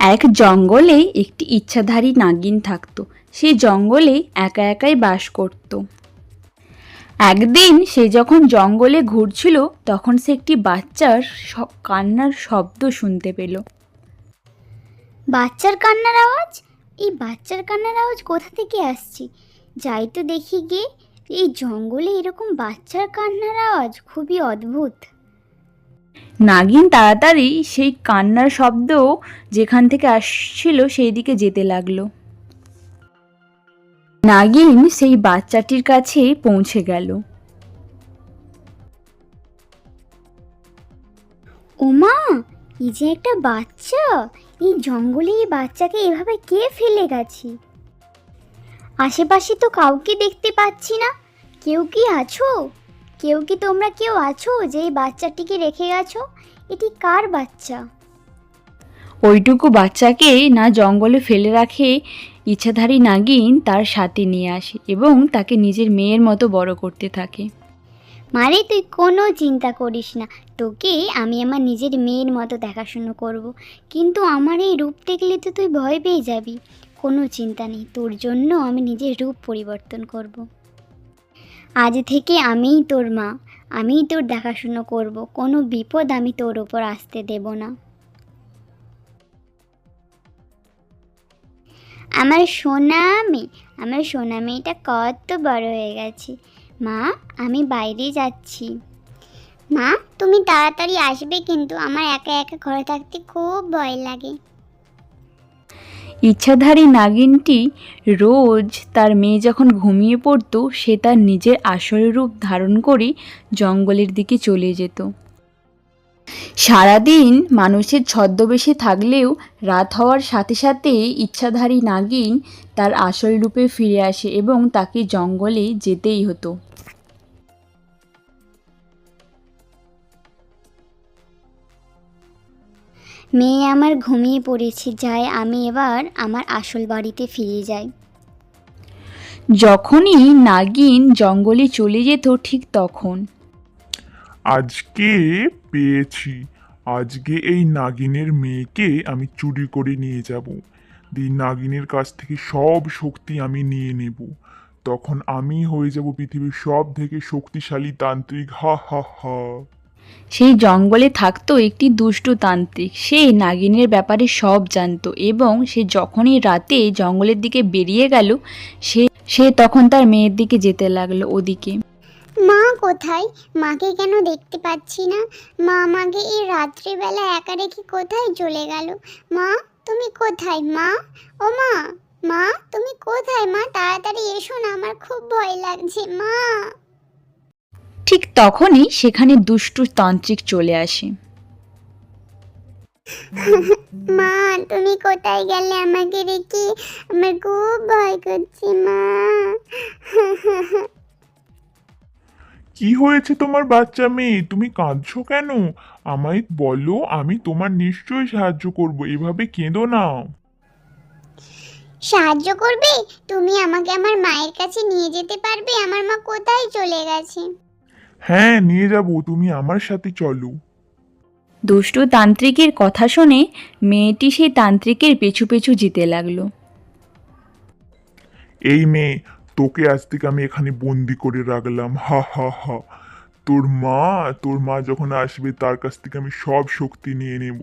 এক জঙ্গলে একটি ইচ্ছাধারী নাগিন থাকতো। সে জঙ্গলে একা একাই বাস করত। একদিন সে যখন জঙ্গলে ঘুরছিল, তখন সে একটি বাচ্চার কান্নার শব্দ শুনতে পেল। বাচ্চার কান্নার আওয়াজ? এই বাচ্চার কান্নার আওয়াজ কোথা থেকে আসছে? যাই তো দেখি গিয়ে এই জঙ্গলে এরকম বাচ্চার কান্নার আওয়াজ খুবই অদ্ভুত। নাগিন তাড়াতাড়ি সেই কান্নার শব্দ যেখান থেকে আসছিল সেই দিকে যেতে লাগল। নাগিন সেই বাচ্চাটির কাছে পৌঁছে গেল। ওমা এই যে একটা বাচ্চা। এই জঙ্গলে এই বাচ্চাকে এভাবে কে ফেলে গেছে? আশেপাশে তো কাউকে দেখতে পাচ্ছি না। কেউ কি আছো? কেউ কি তোমরা কেউ আছো যে এই বাচ্চাটিকে রেখে গেছো? এটি কার বাচ্চা? ওইটুকু বাচ্চাকে না জঙ্গলে ফেলে রাখে ইচ্ছাধারী নাগিন তার সাথে নিয়ে আসে এবং তাকে নিজের মেয়ের মতো বড় করতে থাকে। মারে তুই কোনো চিন্তা করিস না। তোকে আমি আমার নিজের মেয়ের মতো দেখাশুনো করব। কিন্তু আমার এই রূপ দেখলে তো তুই ভয় পেয়ে যাবি। কোনো চিন্তা নেই তোর জন্য আমি নিজের রূপ পরিবর্তন করব। আজ থেকে আমিই তোর মা, আমিই তোর দেখাশুনো করব, কোনো বিপদ আমি তোর ওপর আসতে দেব না। আমার সোনা মেয়ে, আমার সোনা মেয়েটা কত বড় হয়ে গেছে। মা, আমি বাইরে যাচ্ছি। মা, তুমি তাড়াতাড়ি আসবে কিন্তু আমার একা একা ঘরে থাকতে খুব ভয় লাগে। ইচ্ছাধারী নাগিনটি রোজ তার মেয়ে যখন ঘুমিয়ে পড়তো, সে তার নিজের আসল রূপ ধারণ করে জঙ্গলের দিকে চলে যেত। সারাদিন মানুষের ছদ্মবেশে থাকলেও রাত হওয়ার সাথে সাথে ইচ্ছাধারী নাগিন তার আসল রূপে ফিরে আসে এবং তাকে জঙ্গলে যেতেই হতো। মেয়ে আমার ঘুমিয়ে পড়েছে যাই আমি এবার আমার আসল বাড়িতে ফিরে যাই। যখনই নাগিন জঙ্গলে চলে যেত ঠিক তখন। আজকে পেয়েছি। আজকে এই নাগিনের মেয়েকে আমি চুরি করে নিয়ে যাব। এই নাগিনের কাছ থেকে সব শক্তি আমি নিয়ে নেব। তখন আমি হয়ে যাব পৃথিবীর সব থেকে শক্তিশালী তান্ত্রিক। হা হা হা। সেই জঙ্গলে থাকতো একটি দুষ্টু তান্ত্রিক। সে নাগিনের ব্যাপারে সব জানতো এবং সে যখনই রাতে জঙ্গলের দিকে বেরিয়ে গেল, সে সে তখন তার মেয়ের দিকে যেতে লাগল ওদিকে। মা কোথায়? মাকে কেন দেখতে পাচ্ছি না? মা আমাকে এই রাত্রিবেলা একা রেখে কোথায় চলে গেল? মা, তুমি কোথায়? মা? ও মা মা, তুমি কোথায়? মা, তাড়াতাড়ি এসো না, আমার খুব ভয় লাগছে, মা। ঠিক তখনই সেখানে দুষ্টু তান্ত্রিক চলে আসে। মা তুমি কোথায় গেলে আমাকে রেখে আমার খুব ভয় করছে মা। কি হয়েছে তোমার বাচ্চা মেয়ে? তুমি কাঁদছো কেন? আমায় বলো আমি তোমার নিশ্চয়ই সাহায্য করব। এভাবে কেঁদো না। সাহায্য করবে? তুমি আমাকে আমার মায়ের কাছে নিয়ে যেতে পারবে? আমার মা কোথায় চলে গেছে? হ্যাঁ নিয়ে যাব তুমি আমার সাথে চলো। দুষ্টু তান্ত্রিকের কথা শুনে মেয়েটি সেই তান্ত্রিকের পেছু পেছু যেতে লাগল। এই মেয়ে তোকে আজ থেকে আমি এখানে বন্দি করে রাখলাম হা হা হা। তোর মা তোর মা যখন আসবে তার কাছ থেকে আমি সব শক্তি নিয়ে নেব।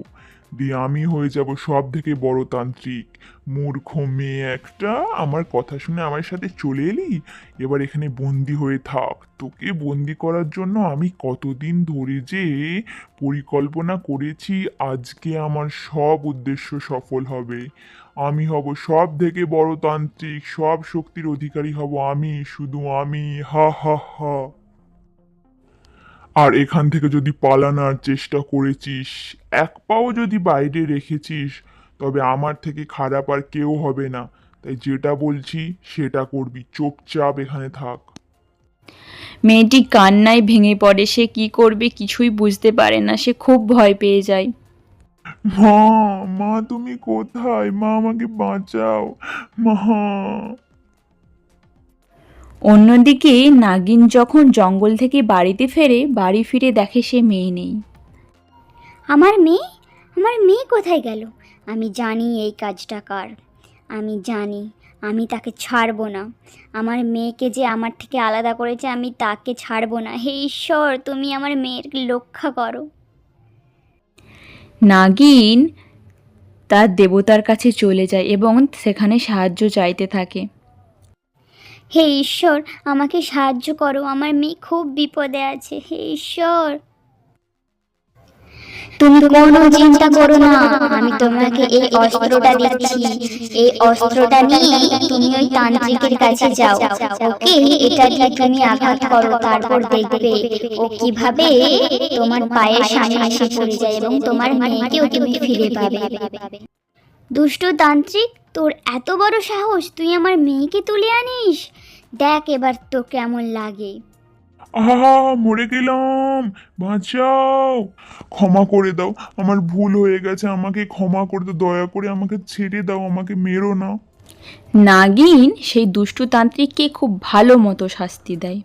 দিয়ে আমি হয়ে যাব সব থেকে বড় তান্ত্রিক। মূর্খ মেয়ে একটা, আমার কথা শুনে আমার সাথে চলে এলি? এবার এখানে বন্দি হয়ে থাক। তোকে বন্দি করার জন্য আমি কতদিন ধরে যে পরিকল্পনা করেছি, আজকে আমার সব উদ্দেশ্য সফল হবে। আমি হব সব থেকে বড় তান্ত্রিক, সব শক্তির অধিকারী হব আমি, শুধু আমি। হা হা হা। আর এখান থেকে যদি পালানোর চেষ্টা করেছিস এক পাও যদি বাইরে রেখেছিস তবে আমার থেকে খারাপ আর কেউ হবে না। তাই যেটা বলছি সেটা করবি। চুপচাপ এখানে থাক। মেয়েটি কান্নায় ভেঙে পড়ে। সে কি করবে কিছুই বুঝতে পারে না। সে খুব ভয় পেয়ে যায়। মা মা তুমি কোথায়? মা আমাকে বাঁচাও। মা অন্যদিকে নাগিন যখন জঙ্গল থেকে বাড়িতে ফেরে বাড়ি ফিরে দেখে সে মেয়ে নেই। আমার মেয়ে? আমার মেয়ে কোথায় গেল? আমি জানি এই কাজটা কার। আমি জানি আমি তাকে ছাড়বো না। আমার মেয়েকে যে আমার থেকে আলাদা করেছে আমি তাকে ছাড়বো না। হে ঈশ্বর তুমি আমার মেয়ের রক্ষা করো। নাগিন তার দেবতার কাছে চলে যায় এবং সেখানে সাহায্য চাইতে থাকে। হে ঈশ্বর আমাকে সাহায্য করো। আমার মেয়ে খুব বিপদে আছে। হে ঈশ্বর। তুমি কোনো চিন্তা করো না। আমি তোমাকে এই অস্ত্রটা দিচ্ছি। এই অস্ত্রটা নিয়ে তুমি ওই তান্ত্রিকের কাছে যাও। ওকে? এটা দিয়ে তুমি আঘাত করো তারপর দেখবে ও কীভাবে তোমার পায়ের সামনে এসে পড়ে যায় এবং তোমার মেয়েকেও তুমি ফিরে পাবে। দুষ্ট তান্ত্রিক তোর এত বড় সাহস তুই আমার মেয়েকে তুলে আনিস? দেখ এবার তোর কেমন লাগে। আহা মরে গেলাম। বাঁচাও। ক্ষমা করে দাও। আমার ভুল হয়ে গেছে। আমাকে ক্ষমা করে দাও দয়া করে আমাকে ছেড়ে দাও। আমাকে মেরো না। নাগিন সেই দুষ্টু তান্ত্রিককে খুব ভালো মতো শাস্তি দেয়।